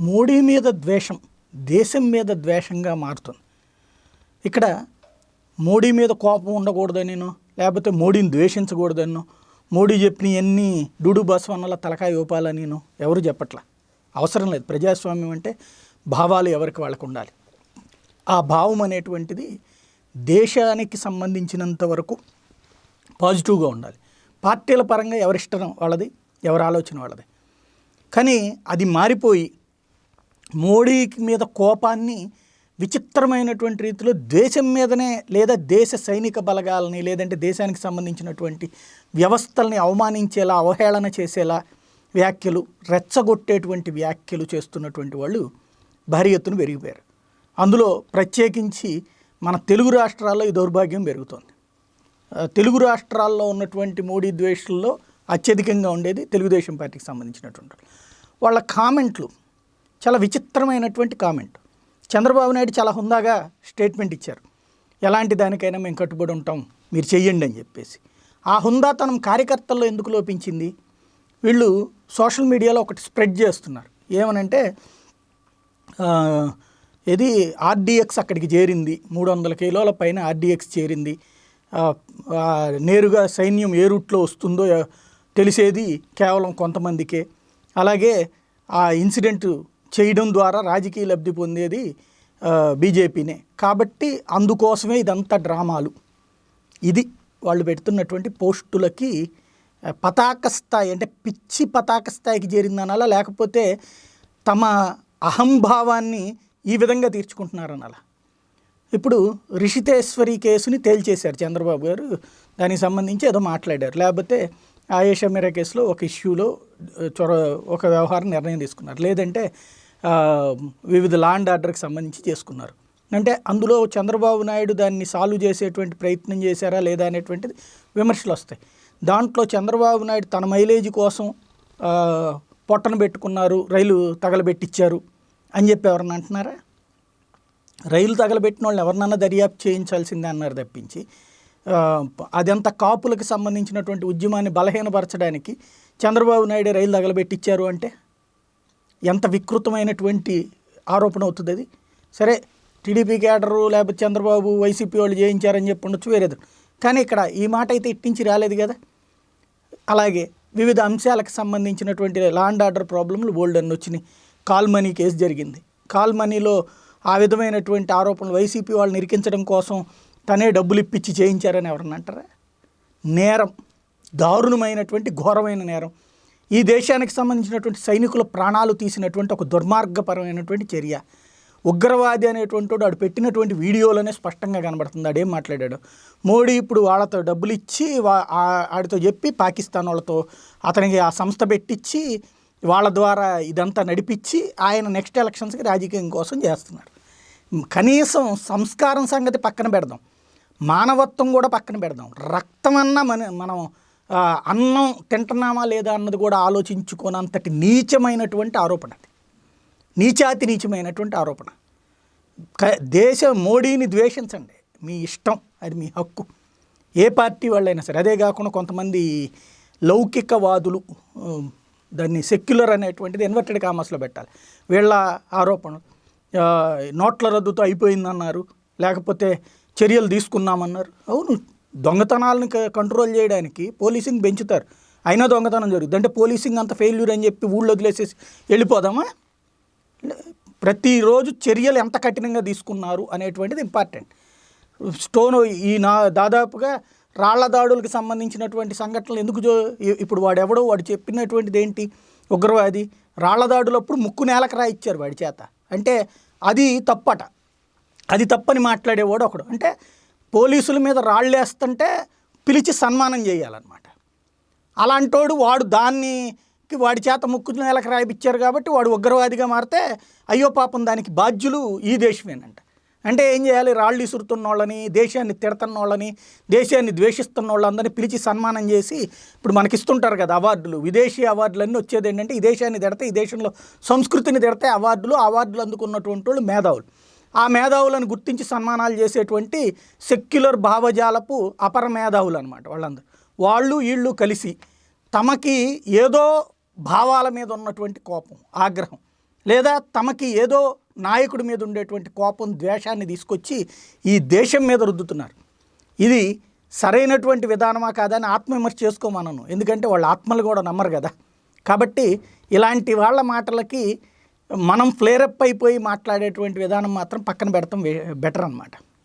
మోడీ మీద ద్వేషం దేశం మీద ద్వేషంగా మారుతుంది. ఇక్కడ మోడీ మీద కోపం ఉండకూడదనినో లేకపోతే మోడీని ద్వేషించకూడదనో మోడీ చెప్పిన ఎన్ని డూడు బసవన్నల తలకాయ ఊపాలనినో ఎవరు చెప్పట్లా? అవసరం లేదు. ప్రజాస్వామ్యం అంటే భావాలు ఎవరికి వాళ్ళకు ఉండాలి. ఆ భావం అనేటువంటిది దేశానికి సంబంధించినంత వరకు పాజిటివ్గా ఉండాలి. పార్టీల పరంగా ఎవరిష్టం వాళ్ళది? ఎవరి ఆలోచన వాళ్ళది? కానీ అది మారిపోయి మోడీ మీద కోపాన్ని విచిత్రమైనటువంటి రీతిలో దేశం మీదనే లేదా దేశ సైనిక బలగాలని లేదంటే దేశానికి సంబంధించినటువంటి వ్యవస్థల్ని అవమానించేలా అవహేళన చేసేలా వ్యాఖ్యలు రెచ్చగొట్టేటువంటి వ్యాఖ్యలు చేస్తున్నటువంటి వాళ్ళు భారీ ఎత్తున పెరిగిపోయారు. అందులో ప్రత్యేకించి మన తెలుగు రాష్ట్రాల్లో ఈ దౌర్భాగ్యం పెరుగుతోంది. తెలుగు రాష్ట్రాల్లో ఉన్నటువంటి మోడీ ద్వేషుల్లో అత్యధికంగా ఉండేది తెలుగుదేశం పార్టీకి సంబంధించినటువంటి వాళ్ళ కామెంట్లు చాలా విచిత్రమైనటువంటి కామెంట్. చంద్రబాబు నాయుడు చాలా హుందాగా స్టేట్మెంట్ ఇచ్చారు. ఎలాంటి దానికైనా మేము కట్టుబడి ఉంటాం మీరు చెయ్యండి అని చెప్పేసి. ఆ హుందాతనం కార్యకర్తల్లో ఎందుకు లోపించింది? వీళ్ళు సోషల్ మీడియాలో ఒకటి స్ప్రెడ్ చేస్తున్నారు. ఏమనంటే ఇది ఆర్డీఎక్స్ అక్కడికి చేరింది. మూడు వందల కిలోల పైన ఆర్డీఎక్స్ చేరింది. నేరుగా సైన్యం ఏ రూట్లో వస్తుందో తెలిసేది కేవలం కొంతమందికే. అలాగే ఆ ఇన్సిడెంట్ చేయడం ద్వారా రాజకీయ లబ్ధి పొందేది బీజేపీనే. కాబట్టి అందుకోసమే ఇదంతా డ్రామాలు. ఇది వాళ్ళు పెడుతున్నటువంటి పోస్టులకి పతాక స్థాయి అంటే పిచ్చి పతాక స్థాయికి చేరిందనాలా? లేకపోతే తమ అహంభావాన్ని ఈ విధంగా తీర్చుకుంటున్నారనాలా? ఇప్పుడు రిషితేశ్వరి కేసుని తేల్చేశారు చంద్రబాబు గారు. దానికి సంబంధించి ఏదో మాట్లాడారు. లేకపోతే ఆయేషా మీరా కేసులో ఒక ఇష్యూలో చొర ఒక వ్యవహారం నిర్ణయం తీసుకున్నారు. లేదంటే వివిధ లాండ్ ఆర్డర్కి సంబంధించి చేసుకున్నారు. అంటే అందులో చంద్రబాబు నాయుడు దాన్ని సాల్వ్ చేసేటువంటి ప్రయత్నం చేశారా లేదా అనేటువంటిది విమర్శలు వస్తాయి. దాంట్లో చంద్రబాబు నాయుడు తన మైలేజ్ కోసం పొట్టను పొట్టన పెట్టుకున్నారు రైలు తగలబెట్టిచ్చారు అని చెప్పి ఎవరన్నా అంటున్నారా? రైలు తగలబెట్టిన వాళ్ళు ఎవరినన్నా దర్యాప్తు చేయించాల్సిందే అన్నారు తప్పించి అదంతా కాపులకు సంబంధించినటువంటి ఉద్యమాన్ని బలహీనపరచడానికి చంద్రబాబు నాయుడు రైలు తగలబెట్టిచ్చారు అంటే ఎంత వికృతమైనటువంటి ఆరోపణ అవుతుంది అది? సరే టీడీపీ క్యాడరు లేకపోతే చంద్రబాబు వైసీపీ వాళ్ళు చేయించారని చెప్పి ఉండొచ్చు వేరేది కానీ ఇక్కడ ఈ మాట అయితే ఇట్టించి రాలేదు కదా? అలాగే వివిధ అంశాలకు సంబంధించినటువంటి లాండ్ ఆర్డర్ ప్రాబ్లంలు బోల్డ్ అన్ని వచ్చినాయి. కాల్ మనీ కేసు జరిగింది. కాల్ మనీలో ఆ విధమైనటువంటి ఆరోపణలు వైసీపీ వాళ్ళని ఇరికించడం కోసం తనే డబ్బులు ఇప్పించి చేయించారని ఎవరన్నా అంటారా? నేరం. దారుణమైనటువంటి ఘోరమైన నేరం. ఈ దేశానికి సంబంధించినటువంటి సైనికుల ప్రాణాలు తీసినటువంటి ఒక దుర్మార్గపరమైనటువంటి చర్య. ఉగ్రవాది అనేటువంటి వాడు పెట్టినటువంటి వీడియోలోనే స్పష్టంగా కనబడుతుంది. ఆడేం మాట్లాడాడు? మోడీ ఇప్పుడు వాళ్ళతో డబ్బులు ఇచ్చి వా- ఆడితో చెప్పి పాకిస్తాన్ వాళ్ళతో అతనికి ఆ సంస్థ పెట్టించి వాళ్ళ ద్వారా ఇదంతా నడిపించి ఆయన నెక్స్ట్ ఎలక్షన్స్కి రాజకీయం కోసం చేస్తున్నాడు. కనీసం సంస్కారం సంగతి పక్కన పెడదాం. మానవత్వం కూడా పక్కన పెడదాం. రక్తం అన్న మన మనం అన్నం తింటున్నామా లేదా అన్నది కూడా ఆలోచించుకోనంతటి నీచమైనటువంటి ఆరోపణ అది. నీచాతి నీచమైనటువంటి ఆరోపణ. దేశ మోడీని ద్వేషించండి. మీ ఇష్టం అది మీ హక్కు. ఏ పార్టీ వాళ్ళైనా సరే అదే కాకుండా కొంతమంది లౌకికవాదులు దాన్ని సెక్యులర్ అనేటువంటిది ఇన్వర్టెడ్ కామర్స్లో పెట్టాలి. వీళ్ళ ఆరోపణలు నోట్ల రద్దుతో అయిపోయిందన్నారు. లేకపోతే చర్యలు తీసుకున్నామన్నారు. అవును దొంగతనాలను కంట్రోల్ చేయడానికి పోలీసింగ్ పెంచుతారు. అయినా దొంగతనం జరుగుతుంది. అంటే పోలీసింగ్ అంత ఫెయిల్యూర్ అని చెప్పి ఊళ్ళో వదిలేసేసి వెళ్ళిపోదామా? ప్రతిరోజు చర్యలు ఎంత కఠినంగా తీసుకున్నారు అనేటువంటిది ఇంపార్టెంట్ స్టోన్ ఈ నా దాదాపుగా రాళ్ళ దాడులకు సంబంధించినటువంటి సంఘటనలు ఎందుకు జో ఇప్పుడు వాడు ఎవడో వాడు చెప్పినటువంటిది ఏంటి? ఉగ్రవాది రాళ్ళ దాడులప్పుడు ముక్కు నేలకు రాయిచ్చారు వాడి చేత. అంటే అది తప్పట. అది తప్పని మాట్లాడేవాడు ఒకడు. అంటే పోలీసుల మీద రాళ్ళు వేస్తుంటే పిలిచి సన్మానం చేయాలన్నమాట. అలాంటోడు వాడు దాన్ని వాడి చేత ముక్కు నేలకు రాయిపించారు కాబట్టి వాడు ఉగ్రవాదిగా మారితే అయ్యో పాపం దానికి బాధ్యులు ఈ దేశమేనంట. అంటే ఏం చేయాలి? రాళ్ళు ఇసురుతున్న వాళ్ళని దేశాన్ని తిడుతున్న వాళ్ళని దేశాన్ని ద్వేషిస్తున్న వాళ్ళందరినీ పిలిచి సన్మానం చేసి ఇప్పుడు మనకిస్తుంటారు కదా అవార్డులు. విదేశీ అవార్డులన్నీ వచ్చేది ఏంటంటే ఈ దేశాన్ని తిడితే ఈ దేశంలో సంస్కృతిని తిడితే అవార్డులు అవార్డులు అందుకున్నటువంటి వాళ్ళు మేధావులు. ఆ మేధావులను గుర్తించి సన్మానాలు చేసేటువంటి సెక్యులర్ భావజాలపు అపర మేధావులు అనమాట వాళ్ళందరూ. వాళ్ళు వీళ్ళు కలిసి తమకి ఏదో భావాల మీద ఉన్నటువంటి కోపం ఆగ్రహం లేదా తమకి ఏదో నాయకుడి మీద ఉండేటువంటి కోపం ద్వేషాన్ని తీసుకొచ్చి ఈ దేశం మీద రుద్దుతున్నారు. ఇది సరైనటువంటి విధానమా కాదని ఆత్మవిమర్శ చేసుకోమనను. ఎందుకంటే వాళ్ళ ఆత్మలు కూడా నమ్మరు కదా. కాబట్టి ఇలాంటి వాళ్ళ మాటలకి మనం ఫ్లేరప్ అయిపోయి మాట్లాడేటువంటి విధానం మాత్రం పక్కన పెడతాం బెటర్ అన్నమాట.